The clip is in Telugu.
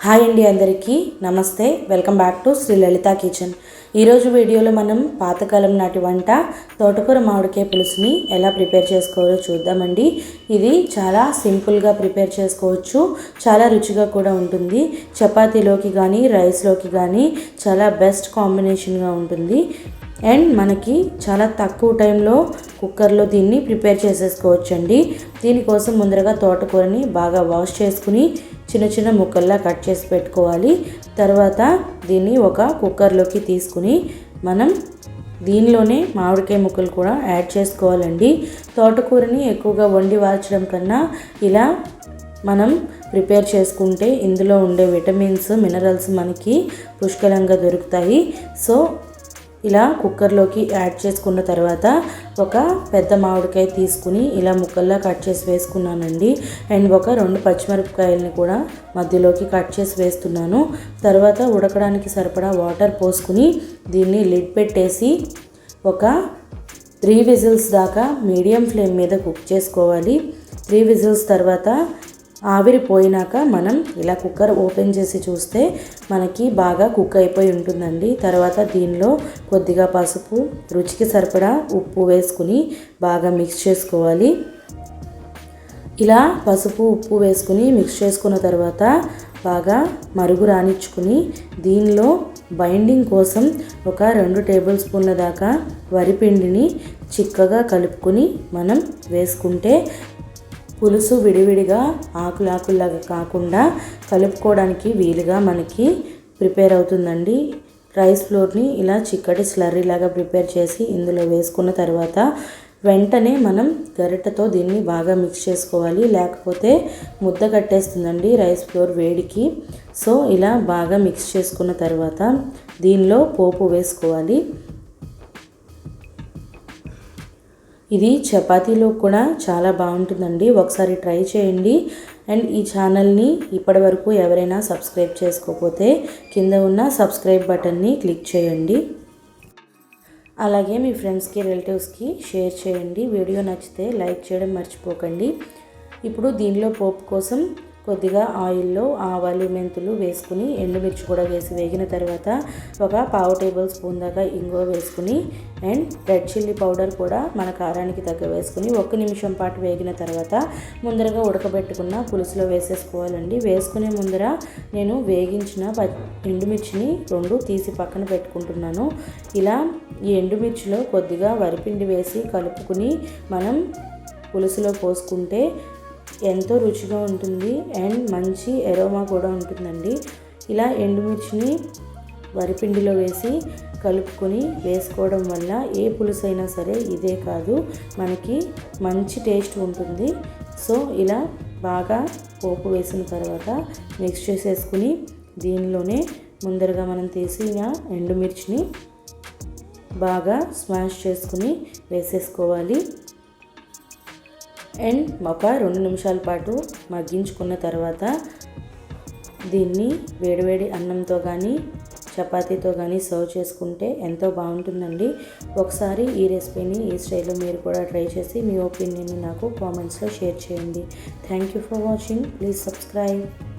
హాయ్ అండి అందరికీ. నమస్తే. Welcome back to Sri Lalitha kitchen. ఈరోజు వీడియోలో మనం పాతకాలం నాటి వంట తోటకూర మామిడికాయ పులుసుని ఎలా ప్రిపేర్ చేసుకోవాలో చూద్దామండి. ఇది చాలా సింపుల్గా ప్రిపేర్ చేసుకోవచ్చు. చాలా రుచిగా కూడా ఉంటుంది. చపాతీలోకి కానీ రైస్లోకి కానీ చాలా బెస్ట్ కాంబినేషన్గా ఉంటుంది. అండ్ మనకి చాలా తక్కువ టైంలో కుక్కర్లో దీన్ని ప్రిపేర్ చేసేసుకోవచ్చండి. దీనికోసం ముందరగా తోటకూరని బాగా వాష్ చేసుకుని చిన్న చిన్న ముక్కల్లా కట్ చేసి పెట్టుకోవాలి. తర్వాత దీన్ని ఒక కుక్కర్లోకి తీసుకుని మనం దీనిలోనే మామిడికాయ ముక్కలు కూడా యాడ్ చేసుకోవాలండి. తోటకూరని ఎక్కువగా వండి వాల్చడం కన్నా ఇలా మనం ప్రిపేర్ చేసుకుంటే ఇందులో ఉండే విటమిన్స్ మినరల్స్ మనకి పుష్కలంగా దొరుకుతాయి. సో ఇలా కుక్కర్లోకి యాడ్ చేసుకున్న తర్వాత ఒక పెద్ద మామిడికాయ తీసుకుని ఇలా ముక్కల్లా కట్ చేసి వేసుకున్నానండి. అండ్ ఒక రెండు పచ్చిమిరపకాయలని కూడా మధ్యలోకి కట్ చేసి వేస్తున్నాను. తర్వాత ఉడకడానికి సరిపడా వాటర్ పోసుకుని దీన్ని లిడ్ పెట్టేసి ఒక త్రీ విజిల్స్ దాకా మీడియం ఫ్లేమ్ మీద కుక్ చేసుకోవాలి. త్రీ విజిల్స్ తర్వాత ఆవిరి పోయినాక మనం ఇలా కుక్కర్ ఓపెన్ చేసి చూస్తే మనకి బాగా కుక్ అయిపోయి ఉంటుందండి. తర్వాత దీనిలో కొద్దిగా పసుపు రుచికి సరిపడా ఉప్పు వేసుకుని బాగా మిక్స్ చేసుకోవాలి. ఇలా పసుపు ఉప్పు వేసుకుని మిక్స్ చేసుకున్న తర్వాత బాగా మరుగు రానిచ్చుకుని దీనిలో బైండింగ్ కోసం ఒక రెండు టేబుల్ స్పూన్ల దాకా వరిపిండిని చిక్కగా కలుపుకొని మనం వేసుకుంటే పులుసు విడివిడిగా ఆకులాకులాగా కాకుండా కలుపుకోవడానికి వీలుగా మనకి ప్రిపేర్ అవుతుందండి. రైస్ ఫ్లోర్ని ఇలా చిక్కటి స్లర్రీ లాగా ప్రిపేర్ చేసి ఇందులో వేసుకున్న తర్వాత వెంటనే మనం గరిటతో దీన్ని బాగా మిక్స్ చేసుకోవాలి. లేకపోతే ముద్ద కట్టేస్తుందండి రైస్ ఫ్లోర్ వేడికి. సో ఇలా బాగా మిక్స్ చేసుకున్న తర్వాత దీనిలో పోపు వేసుకోవాలి. ఇది చపాతీలో కూడా చాలా బాగుంటుందండి. ఒకసారి ట్రై చేయండి. అండ్ ఈ ఛానల్ని ఇప్పటి వరకు ఎవరైనా సబ్స్క్రైబ్ చేసుకోకపోతే కింద ఉన్న సబ్స్క్రైబ్ బటన్ని క్లిక్ చేయండి. అలాగే మీ ఫ్రెండ్స్కి రిలేటివ్స్కి షేర్ చేయండి. వీడియో నచ్చితే లైక్ చేయడం మర్చిపోకండి. ఇప్పుడు దీనిలో పోపు కోసం కొద్దిగా ఆయిల్లో ఆవాలు మెంతులు వేసుకుని ఎండుమిర్చి కూడా వేసి వేగిన తర్వాత ఒక పావు టేబుల్ స్పూన్ దాకా ఇంగువ వేసుకుని అండ్ రెడ్ చిల్లీ పౌడర్ కూడా మన కారానికి తగ్గ వేసుకుని ఒక్క నిమిషం పాటు వేగిన తర్వాత ముందరగా ఉడకబెట్టుకున్న పులుసులో వేసేసుకోవాలండి. వేసుకునే ముందర నేను వేగించిన ఎండుమిర్చిని రెండు తీసి పక్కన పెట్టుకుంటున్నాను. ఇలా ఈ ఎండుమిర్చిలో కొద్దిగా వరిపిండి వేసి కలుపుకుని మనం పులుసులో పోసుకుంటే ఎంతో రుచిగా ఉంటుంది అండ్ మంచి ఎరోమా కూడా ఉంటుందండి. ఇలా ఎండుమిర్చిని వరిపిండిలో వేసి కలుపుకొని వేసుకోవడం వల్ల ఏ పులుసు అయినా సరే ఇదే కాదు మనకి మంచి టేస్ట్ ఉంటుంది. సో ఇలా బాగా పోపు వేసిన తర్వాత మిక్స్ చేసేసుకుని దీనిలోనే ముందరగా మనం తీసిన ఎండుమిర్చిని బాగా స్మాష్ చేసుకుని వేసేసుకోవాలి. అండ్ ఒక రెండు నిమిషాల పాటు మగ్గించుకున్న తర్వాత దీన్ని వేడివేడి అన్నంతో కానీ చపాతీతో కానీ సర్వ్ చేసుకుంటే ఎంతో బాగుంటుందండి. ఒకసారి ఈ రెసిపీని ఈ స్టైల్లో మీరు కూడా ట్రై చేసి మీ ఒపీనియన్ని నాకు కామెంట్స్లో షేర్ చేయండి. Thank you for watching. Please subscribe.